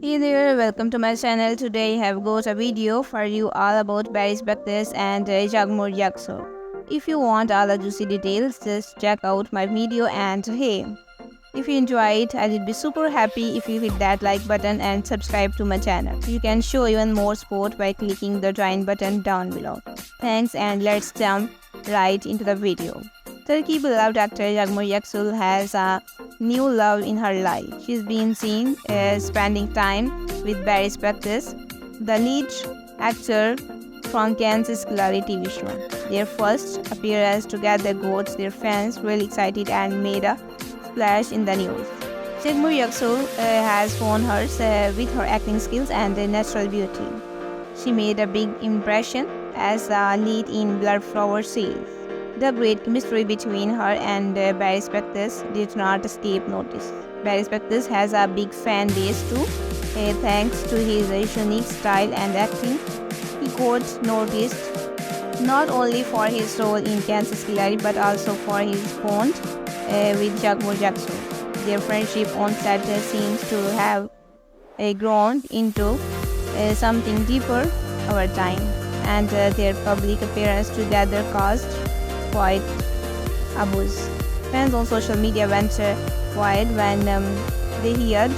Hey there, welcome to my channel. Today I have got a video for you all about Paris Baktis and Jagmoor Yakso. If you want all the juicy details, just check out my video and hey, if you enjoy it, I would be super happy if you hit that like button and subscribe to my channel. You can show even more support by clicking the join button down below. Thanks and let's jump right into the video. Turkey beloved actor Yagmur Yaksul has a new love in her life. She's been seen uh, spending time with Paris Baktis, the lead actor from Kansas Clary TV show. Their first appearance together got their fans really excited and made a splash in the news. Jagmoor Yaksul uh, has won her uh, with her acting skills and natural beauty. She made a big impression as a lead in Blood Flower series. The great chemistry between her and uh, Barry Spectus did not escape notice. Barry Spectus has a big fan base too, uh, thanks to his unique style and acting. He got noticed not only for his role in Kansas Clary but also for his bond uh, with Jagmoor Jackson. Their friendship on set seems to have uh, grown into uh, something deeper over time, and uh, their public appearance together caused quite a buzz. Fans on social media went wild when um, they heard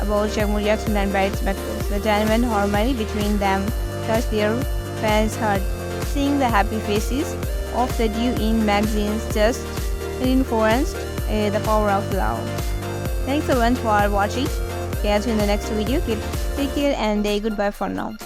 about Jagmoor Jackson and Barrett Spectors. The genuine harmony between them touched their fans' heart. Seeing the happy faces of the duo in magazines just reinforced uh, the power of love. Thanks much for watching. Catch you in the next video. Take care and uh, goodbye for now.